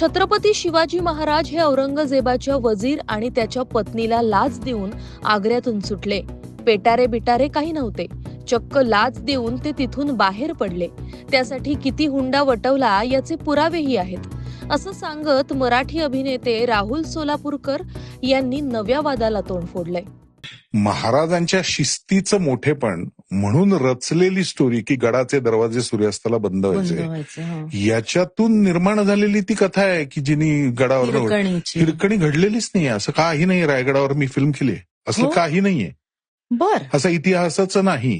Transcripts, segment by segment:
छत्रपती शिवाजी महाराज हे औरंगजेबाच्या वजीर आणि त्याच्या पत्नीला लाच देऊन आग्र्यातून सुटले. पेटारे बिटारे काही नव्हते. चक्क लाच देऊन ते तिथून बाहेर पडले. त्यासाठी किती हुंडा वटवला याचे पुरावेही आहेत. असं सांगत मराठी अभिनेते राहुल सोलापूरकर यांनी नव्या वादाला तोंड फोडलंय. महाराजांच्या शिस्तीचं मोठेपण म्हणून रचलेली स्टोरी की गडाचे दरवाजे सूर्यास्ताला बंद व्हायचे. याच्यातून निर्माण झालेली ती कथा आहे की जिनी गडावर. हिरकणी घडलेलीच नाही असं काही नाही रायगडावर मी फिल्म केली असं हो? काही नाहीये. बर. असं इतिहासाचं नाही.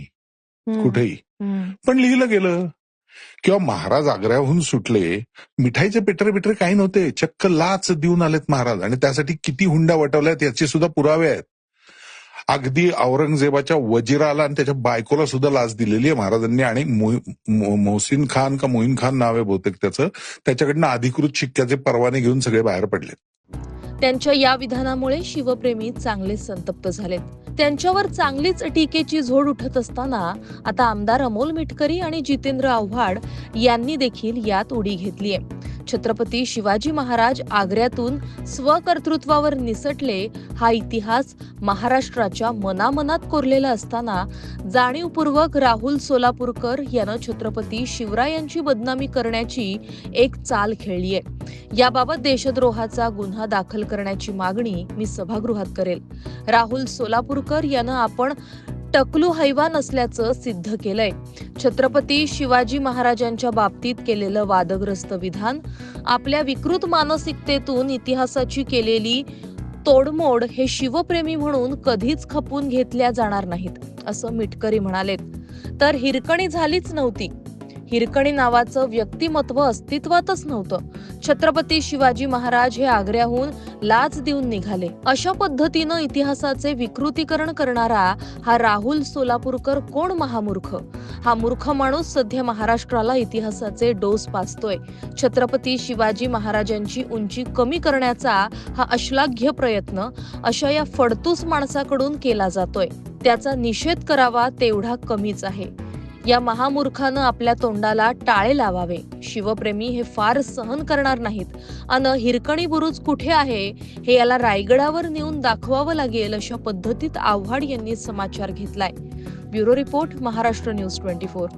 कुठेही. पण लिहिलं गेलं. किंवा महाराज आग्र्याहून सुटले. मिठाईचे पेटरे बिटरे काही नव्हते. चक्क लाच देऊन आलेत महाराज. आणि त्यासाठी किती हुंडा वटवल्यात याचे सुद्धा पुरावे आहेत. अगदी औरंगजेबाच्या वजिराला आणि त्याच्या बायकोला सुद्धा लाच दिलेली आहे महाराजांनी. आणि मोहसिन खान का मोहीन खान नाव आहे बहुतेक त्याचं. त्याच्याकडनं अधिकृत शिक्क्याचे परवाने घेऊन सगळे बाहेर पडले त्यांच्या या विधानामुळे शिवप्रेमी चांगले संतप्त झालेत. त्यांच्यावर चांगलीच टीकेची झोड उठत असताना आता आमदार अमोल मिटकरी आणि जितेंद्र आव्हाड यांनी देखील यात उडी घेतली आहे. छत्रपती शिवाजी महाराज आग्र्यातून स्वकर्तृत्वावर निसटले हा इतिहास महाराष्ट्राच्या मनामनात कोरलेला असताना जाणीवपूर्वक राहुल सोलापूरकर यानं छत्रपती शिवरायांची बदनामी करण्याची एक चाल खेळली आहे. याबाबत देशद्रोहाचा गुन्हा दाखल करण्याची मागणी मी सभागृहात करेल. राहुल सोलापूरकर यानं आपण टकलू हैवान असल्याचं सिद्ध केलंय. छत्रपती शिवाजी महाराजांच्या बाबतीत केलेलं वादग्रस्त विधान आपल्या विकृत मानसिकतेतून इतिहासाची केलेली तोडमोड हे शिवप्रेमी म्हणून कधीच खपून घेतल्या जाणार नाहीत असं मिटकरी म्हणालेत. तर हिरकणी झालीच नव्हती. हिरकणी नावाचं व्यक्तिमत्व अस्तित्वातच नव्हतं. छत्रपती शिवाजी महाराज हे आग्र्याहून लाच देऊन निघाले. अशा पद्धतीनं इतिहासाचे विकृतीकरण करणारा हा राहुल सोलापूरकर कोण महामूर्ख? हा मूर्ख माणूस सध्या महाराष्ट्राला इतिहासाचे डोस पाचतोय. छत्रपती शिवाजी महाराजांची उंची कमी करण्याचा हा अश्लाघ्य प्रयत्न अशा या फडतूस माणसाकडून केला जातोय. त्याचा निषेध करावा तेवढा कमीच आहे. या महामूर्खानं आपल्या तोंडाला टाळे लावावे. शिवप्रेमी हे फार सहन करणार नाहीत. अन हिरकणी बुरुज कुठे आहे हे याला रायगडावर नेऊन दाखवावं लागेल अशा पद्धतीत आव्हाड यांनी समाचार घेतलाय. Bureau report Maharashtra news twenty four.